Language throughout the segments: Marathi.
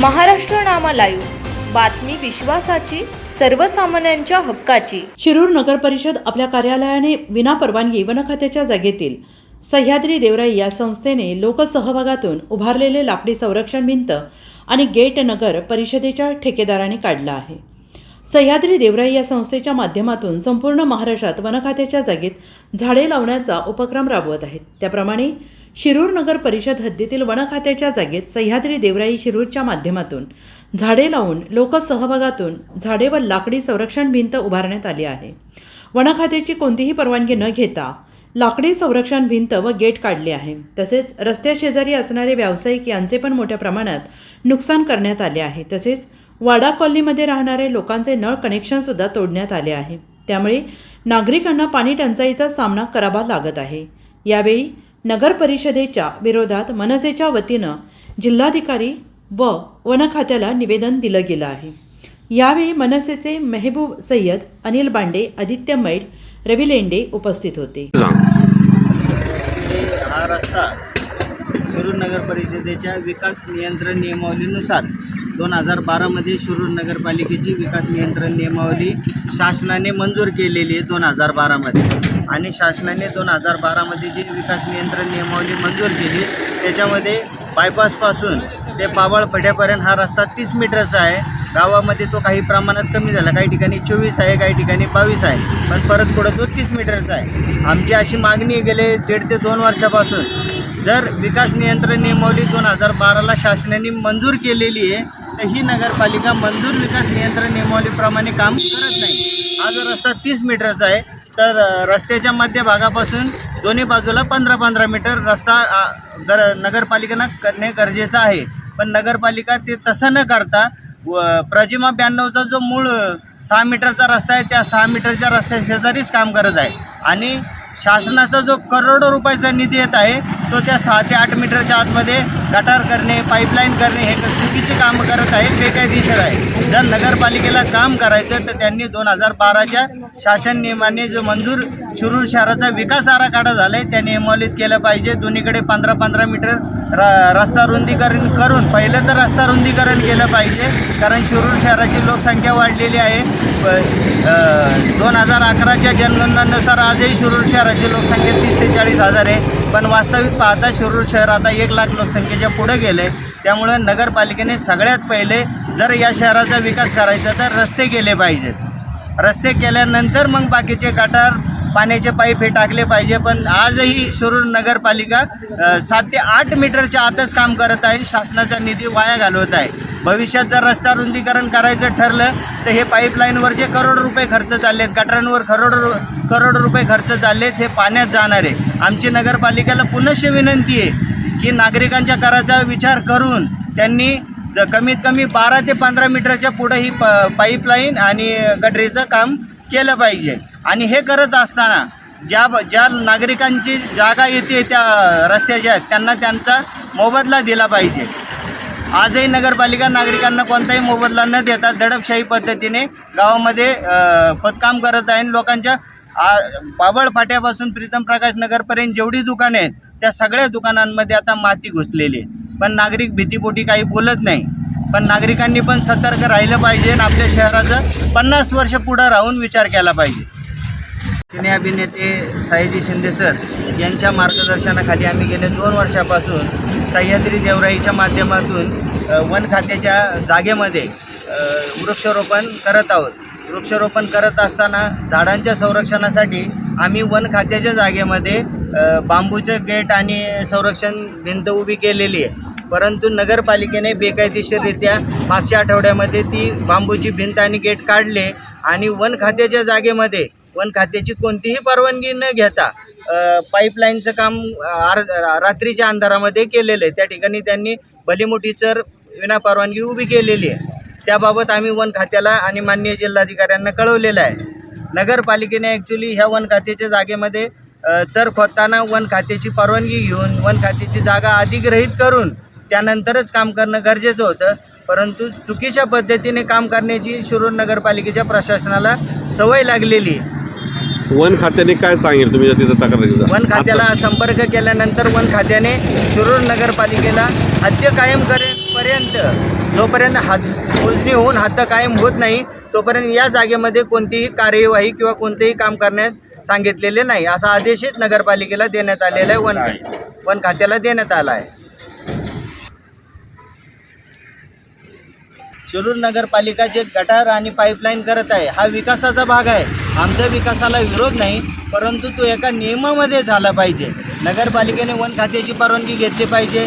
महाराष्ट्र नामा लाईव्ह बातमी विश्वासाची सर्वसामान्यांच्या हक्काची. शिरूर नगर परिषद आपल्या कार्यालयाने विनापरवानगी वन खात्याच्या जागेतील सह्याद्री देवराई या संस्थेने लोकसहभागातून उभारलेले लाकडी संरक्षण भिंत आणि गेट नगर परिषदेच्या ठेकेदाराने काढला आहे. सह्याद्री देवराई या संस्थेच्या माध्यमातून संपूर्ण महाराष्ट्रात वनखात्याच्या जागेत झाडे लावण्याचा उपक्रम राबवत आहेत. त्याप्रमाणे शिरूर नगर परिषद हद्दीतील वन खात्याच्या जागेत सह्याद्री देवराई शिरूरच्या माध्यमातून झाडे लावून लोकसहभागातून झाडे व लाकडी संरक्षण भिंत उभारण्यात आली आहे. वनखात्याची कोणतीही परवानगी न घेता लाकडी संरक्षण भिंत व गेट काढले आहे. तसेच रस्त्याशेजारी असणारे व्यावसायिक यांचे पण मोठ्या प्रमाणात नुकसान करण्यात आले आहे. तसेच वाडा कॉलनीमध्ये राहणारे लोकांचे नळ कनेक्शनसुद्धा तोडण्यात आले आहे. त्यामुळे नागरिकांना पाणी टंचाईचा सामना करावा लागत आहे. यावेळी नगर परिषदेच्या विरोधात मनसेच्या वतीनं जिल्हाधिकारी व वन खात्याला निवेदन दिलं गेलं आहे. यावेळी मनसेचे मेहबूब सय्यद अनिल बांडे आदित्य मैड रवी लेंडे उपस्थित होते. हा रस्ता शिरूर नगर परिषदेच्या विकास नियंत्रण नियमावलीनुसार दोन हजार बारामध्ये शिरूर नगरपालिकेची विकास नियंत्रण नियमावली शासनाने मंजूर केलेली आहे दोन हजार बारामध्ये. आणि शासनाने दोन हजार बारामध्ये जी विकास नियंत्रण नियमावली मंजूर केली त्याच्यामध्ये बायपासपासून ते पावळ फट्यापर्यंत हा रस्ता तीस मीटरचा आहे. गावामध्ये तो काही प्रमाणात कमी झाला. काही ठिकाणी चोवीस आहे काही ठिकाणी बावीस आहे. पण परत पुढं तो तीस मीटरचा आहे. आमची अशी मागणी गेले दीड ते दोन वर्षापासून. जर विकास नियंत्रण नियमावली दोन हजार बाराला शासनाने मंजूर केलेली आहे तर ही नगरपालिका मंजूर विकास नियंत्रण नियमावलीप्रमाणे काम करत नाही. हा जो रस्ता तीस मीटरचा आहे तर रस्त्याच्या मध्यभागापासून दोन्ही बाजूला पंधरा पंधरा मीटर रस्ता गर नगरपालिकेनं करणे गरजेचं आहे. पण नगरपालिका ते तसं न करता व प्रजिमा ब्याण्णवचा जो मूळ सहा मीटरचा रस्ता आहे त्या सहा मीटरच्या रस्त्या शेजारीच काम करत आहे. आणि शासनाचा जो करोडो रुपयाचा निधी येत आहे तो त्या सहा ते आठ मीटरच्या आतमध्ये गटार करणे पाईपलाईन करणे हे चुकीचे कामं करत आहे बेकायदेशीर आहे. जर नगरपालिकेला काम करायचं तर त्यांनी दोन हजार बाराच्या शासन नियमाने जो मंजूर शिरूर शहराचा विकास आराखडा झाला आहे त्या नियमावलीत केलं पाहिजे. दोन्हीकडे पंधरा पंधरा मीटर र रस्ता रुंदीकरण करून पहिलं तर रस्ता रुंदीकरण केलं पाहिजे कारण शिरूर शहराची लोकसंख्या वाढलेली आहे. दोन हजार अकराच्या जनगणनेनुसार आजही शिरूर शहराची लोकसंख्या तीस ते चाळीस हजार आहे. पण वास्तविक पाहता शिरूर शहर आता एक लाख लोकसंख्येच्या पुढे गेले त्यामुळे नगरपालिकेने सगळ्यात पहिले जर या शहराचा विकास करायचा तर रस्ते केले पाहिजेत. रस्ते केल्यानंतर मग बाकीचे गटार पाण्याचे पाईप हे टाकले पाहिजे. पण आजही शिरूर नगरपालिका सात ते आठ मीटरच्या आतच काम करत आहे. शासनाचा निधी वाया घालवत आहे. भविष्यात जर रस्ता रुंदीकरण करायचं ठरलं तर हे पाईपलाईनवर जे करोड रुपये खर्च चालले आहेत गटारांवर करोड रु करोड रुपये खर्च चालले आहेत हे पाण्यात जाणार आहे. आमची नगरपालिकेला पुनश्च विनंती आहे की नागरिकांच्या कराचा विचार करून त्यांनी ज- कमीत कमी बारा ते पंधरा मीटरच्या पुढं ही प पाईपलाईन आणि गटरीचं काम केलं पाहिजे. आणि हे करत असताना ज्या ज्या नागरिकांची जागा येते त्या रस्त्याच्या त्यांना त्यांचा मोबदला दिला पाहिजे. आजही नगरपालिका नागरिकांना कोणताही मोबदला न देता दडपशाही पद्धतीने गावामध्ये खोदकाम करत आहे आणि लोकांच्या आ, बाबळ फाट्यापासून प्रीतम प्रकाश नगरपर्यंत जेवढी दुकाने आहेत त्या सगळ्या दुकानांमध्ये आता माती घुसलेली आहे. पण नागरिक भीतीपोटी काही बोलत नाही. पण नागरिकांनी पण सतर्क राहिलं पाहिजे आणि आपल्या शहराचं पन्नास वर्ष पुढं राहून विचार केला पाहिजे. सिने अभिनेते सयाजी शिंदे सर यांच्या मार्गदर्शनाखाली आम्ही गेले दोन वर्षापासून सह्याद्री देवराईच्या माध्यमातून वन खात्याच्या जागेमध्ये वृक्षारोपण करत आहोत. वृक्षारोपण करत असताना झाडांच्या संरक्षणासाठी आम्ही वन खात्याच्या जागेमध्ये बांबूचे बांबूचं गेट आणि संरक्षण भिंत उभी केलेली आहे. परंतु नगरपालिकेने बेकायदेशीररित्या मागच्या आठवड्यामध्ये ती बांबूची भिंत आणि गेट काढले आणि वन खात्याच्या जागेमध्ये वन खात्याची कोणतीही परवानगी न घेता पाईपलाईनचं काम आर रात्रीच्या अंधारामध्ये केलेलं आहे. त्या ठिकाणी त्यांनी भलीमोठी चर विनापरवानगी उभी केलेली आहे. त्याबाबत आम्ही वन खात्याला आणि माननीय जिल्हाधिकाऱ्यांना कळवलेलं आहे. नगरपालिकेने ॲक्च्युली ह्या वन खात्याच्या जागेमध्ये चर खोदताना वन खात्याची परवानगी घेऊन वन खात्याची जागा अधिग्रहित करून त्यानंतरच काम करणं गरजेचं होतं. परंतु चुकीच्या पद्धतीने काम करण्याची शिरूर नगरपालिकेच्या प्रशासनाला सवय लागलेली आहे. वन खात्याने काय सांगेल तुम्ही जर तिथं तक्रार तर? वन खात्याला संपर्क केल्यानंतर वन खात्याने शिरूर नगरपालिकेला हद्द कायम करेपर्यंत जोपर्यंत हात मोजणी होऊन हद्द कायम होत नाही तोपर्यंत या जागेमध्ये कोणतीही कार्यवाही किंवा कोणतेही काम करण्यास सांगितलेले नाही असा आदेशच नगरपालिकेला देण्यात आलेला आहे वन वन खात्याला देण्यात आला आहे शिरूर नगरपालिका जे गटार आणि पाईपलाईन करत आहे हा विकासाचा भाग आहे. आमच्या विकासाला विरोध नाही परंतु तो एका नियमामध्ये झाला पाहिजे. नगरपालिकेने वन खात्याची परवानगी घेतली पाहिजे.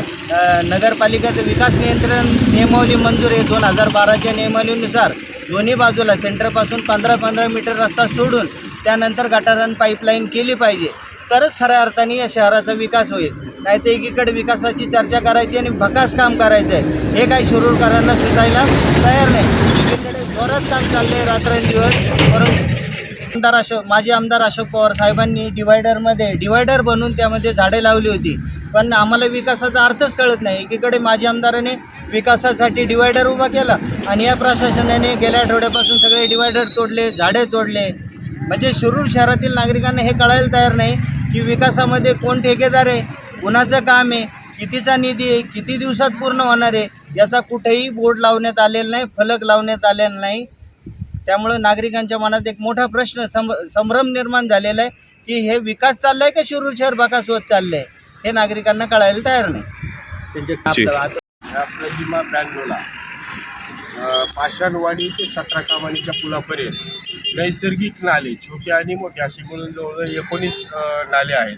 नगरपालिकेचं विकास नियंत्रण नियमावली मंजूर आहे. दोन हजार बाराच्या नियमावलीनुसार दोन्ही बाजूला सेंटरपासून पंधरा पंधरा मीटर रस्ता सोडून त्यानंतर गटारान पाईपलाईन केली पाहिजे. तरच खऱ्या अर्थाने या शहराचा विकास होईल. नाही तर एकीकडे विकासाची चर्चा करायची आणि भकास काम करायचं आहे हे काही शिरूरकरांना सुचायला तयार नाही. एकीकडे जोरात काम चाललं आहे रात्रंदिवस परंतु आमदार अशोक माजी आमदार अशोक पवार साहेबांनी डिवायडरमध्ये डिवायडर बनवून त्यामध्ये झाडे लावली होती. पण आम्हाला विकासाचा अर्थच कळत नाही. एकीकडे माजी आमदाराने विकासासाठी डिवायडर उभा केला आणि या प्रशासनाने गेल्या आठवड्यापासून सगळे डिवायडर तोडले झाडे तोडले. म्हणजे शिरूर शहरातील नागरिकांना हे कळायला तयार नाही की विकासामध्ये कोण ठेकेदार आहे. कुणाचं काम आहे. कितीचा निधी आहे किती दिवसात पूर्ण होणार आहे याचा कुठेही बोर्ड लावण्यात आलेला नाही फलक लावण्यात आलेला नाही. त्यामुळं नागरिकांच्या मनात एक मोठा प्रश्न संभ्रम निर्माण झालेला आहे की हे विकास चाललाय का शिरूर शहर बाकास होत चाललंय? हे नागरिकांना कळायला तयार नाही. जी. आपलं आता आपला जिमा ब्याण्णवला अ, पाषाणवाडी ते सतरा कामानीच्या पुलापर्यंत नैसर्गिक नाले छोटे आणि मोठे असे मिळून जवळजवळ एकोणीस नाले आहेत.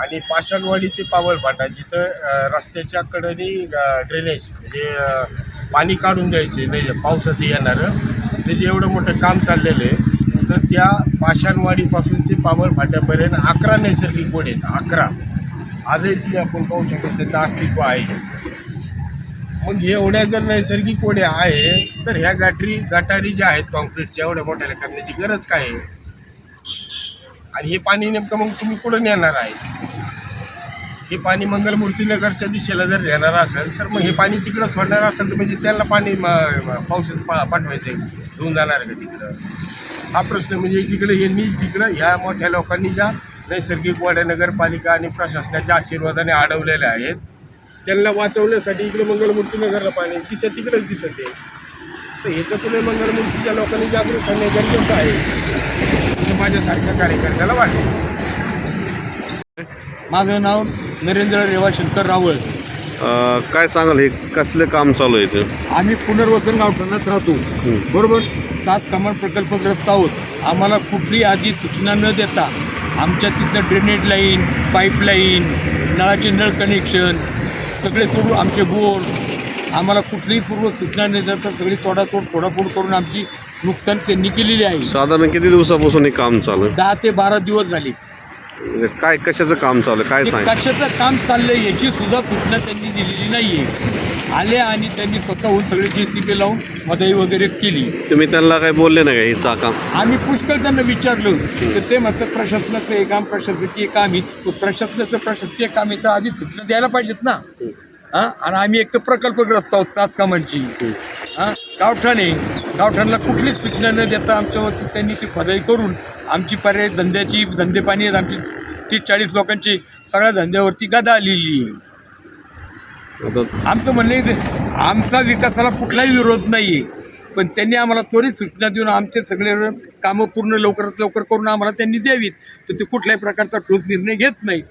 आणि पाषाणवाडी ते पावलफाटा जिथं रस्त्याच्या कडेने ड्रेनेज म्हणजे पाणी काढून द्यायचे नाही पावसाचं येणारं त्याचे एवढं मोठं काम चाललेलं आहे तर त्या पाषाणवाडीपासून ते पावलफाट्यापर्यंत अकरा नैसर्गिक गोड आहेत अकरा. आजही ती आपण पाहू शकतो त्याचं अस्तित्व आहे. मग हे एवढ्या जर नैसर्गिक ओढ्या आहे तर ह्या गाठी गटारी ज्या आहेत कॉन्क्रीटच्या एवढ्या मोठ्याला करण्याची गरज काय आहे? आणि हे पाणी नेमकं मग तुम्ही कुठं नेणार आहे? हे पाणी मंगलमूर्तीनगरच्या दिशेला जर नेणार असेल तर मग हे पाणी तिकडं सोडणार असेल तर म्हणजे त्यांना पाणी पावसात पा पाठवायचं आहे घेऊन जाणार का तिकडं? हा प्रश्न म्हणजे तिकडे यांनी तिकडं ह्या मोठ्या लोकांनी ज्या नैसर्गिक वाड्या नगरपालिका आणि प्रशासनाच्या आशीर्वादाने अडवलेल्या आहेत त्यांना वाचवण्यासाठी इकडे मंगलमूर्तीनगरला पाणी दिशा तिकडेच दिसत. आहे तर ह्याच्यातून मंगलमूर्तीच्या लोकांनी जागरूक करणे गरजेचं आहे. असं माझ्यासारख्या कार्यकर्त्याला वाटतं माझं नाव नरेंद्र रेवा शंकर रावळ. काय सांगाल हे कसलं काम चालू आहे इथं? आम्ही पुनर्वसन गावठाणात राहतो. बरोबर? सात कमान प्रकल्पग्रस्त आहोत. आम्हाला कुठली आधी सूचना न देता आमच्या तिथलं ड्रेनेज लाईन पाईपलाईन नळाचे नळ कनेक्शन सगळे सोडून आमचे बोर. आम्हाला कुठलीही पूर्व सूचना न देता सगळी तोडातोड फोडाफोड करून आमची नुकसान त्यांनी केलेली आहे. साधारण किती दिवसापासून हे काम चालू आहे? दहा ते बारा दिवस झाले. म्हणजे काय कशाचं काम चालू आहे? काय ते सांग कशाचं काम चाललंय याची सुद्धा सूचना त्यांनी दिलेली नाहीये. आले आणि त्यांनी स्वतःहून सगळे जे सी पी लावून मदई वगैरे केली. तुम्ही त्यांना काय बोलले नाही का हे चाका? आम्ही पुष्कळ त्यांना विचारलं. तर ते म्हणतात प्रशासनाचं हे काम प्रशासकीय काम आहे. तो प्रशासनाचं प्रशासकीय काम आहे तर आधी सूचना द्यायला पाहिजेत ना. हां? आणि आम्ही एक तर प्रकल्पग्रस्त आहोत तास कामांची हां? गावठाणे. गावठाणला कुठलीच सूचना न देता आमच्यावरती त्यांनी ती फदाई करून आमची पर्याय धंद्याची धंदे पाणी आहेत. आमची तीस चाळीस लोकांची सगळ्या धंद्यावरती गदा आलेली आहे. आमचं म्हणणं आहे ते- आमचा विकासाला कुठलाही विरोध नाही आहे पण त्यांनी आम्हाला त्वरित सूचना देऊन आमचे सगळे कामं पूर्ण लवकरात लवकर करून आम्हाला त्यांनी द्यावीत. तर ते कुठल्याही प्रकारचा ठोस निर्णय घेत नाही.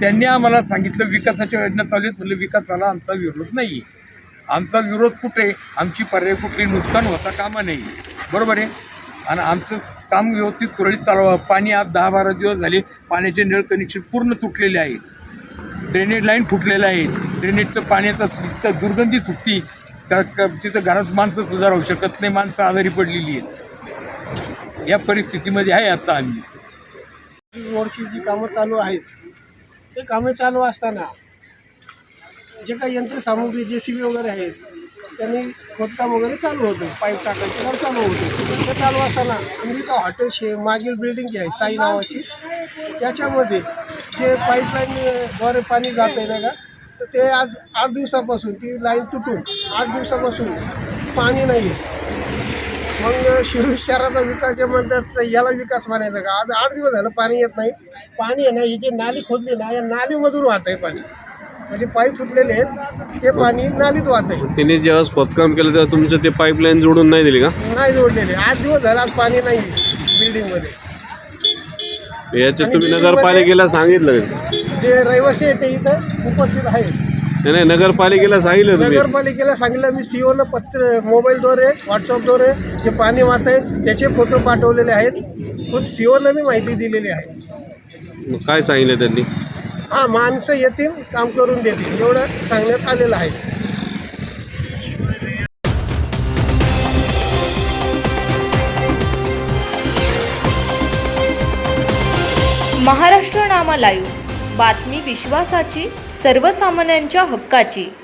त्यांनी आम्हाला सांगितलं विकासाच्या योजना चालू आहेत. म्हणलं विकासाला आमचा विरोध नाही आहे आमचा विरोध कुठे? आमची पर्याय कुठली? नुकसान होता कामा नाही बरोबर आहे? आणि आमचं काम व्यवस्थित सुरळीत चालवावं पाणी आज दहा बारा दिवस झाले पाण्याचे नळ कनेक्शन पूर्ण तुटलेले आहेत. ड्रेनेज लाईन फुटलेलं आहे ड्रेनेजचं पाण्याचा सुद्धा दुर्गंधी सुटती. तर तिथं घरात माणसं सुद्धा राहू शकत नाही. माणसं आजारी पडलेली आहेत. या परिस्थितीमध्ये आहे आता आम्ही. रोडची जी कामं चालू आहेत ते कामं चालू असताना जे काही यंत्रसामुग्री जे सी बी वगैरे आहेत त्यांनी खोदकाम वगैरे चालू होतं. पाईप टाकायचं काम चालू होतं. ते चालू असताना अमेरिका हॉटेलशी मागील बिल्डिंग जी आहे साई नावाची त्याच्यामध्ये जे पाईपलाईनद्वारे पाणी जात आहे ना का तर ते आज आठ दिवसापासून ती लाईन तुटून आठ दिवसापासून पाणी नाही आहे मग शिरूर शहराचा विकास जे म्हणतात तर याला विकास म्हणायचं का? आज आठ दिवस झालं पाणी येत नाही. पाणी आहे ना ही जी नाली खोदली ना या नालीमधून वाहत आहे पाणी. म्हणजे पाईप फुटलेले आहेत. ते पाणी नालीत वाहत आहे तिने ज्यावेळेस खोदकाम केलं तेव्हा तुमचं ते पाईपलाईन जोडून नाही दिली का? नाही जोडलेले. आठ दिवस झाले आज पाणी नाही बिल्डिंगमध्ये याचे आणि तुम्ही बिल्डिंगमध्ये- नगरपालिकेला सांगितलं का? जे रहिवासी आहेत ते इथं उपस्थित आहेत. नाही नाही नगरपालिकेला सांगितलं तुम्ही. नगरपालिकेला सांगितलं मी सीओनं पत्र मोबाईलद्वारे व्हॉट्सअपद्वारे जे पाणी वाहत आहे त्याचे फोटो पाठवलेले आहेत. खुद सीओनं मी माहिती दिलेली आहे. मग काय सांगितलं त्यांनी? हां माणसं येतील काम करून देतील. एवढं सांगण्यात आलेलं आहे. महाराष्ट्र नामा लाईव्ह. बातमी विश्वासाची सर्वसामान्यांच्या हक्काची.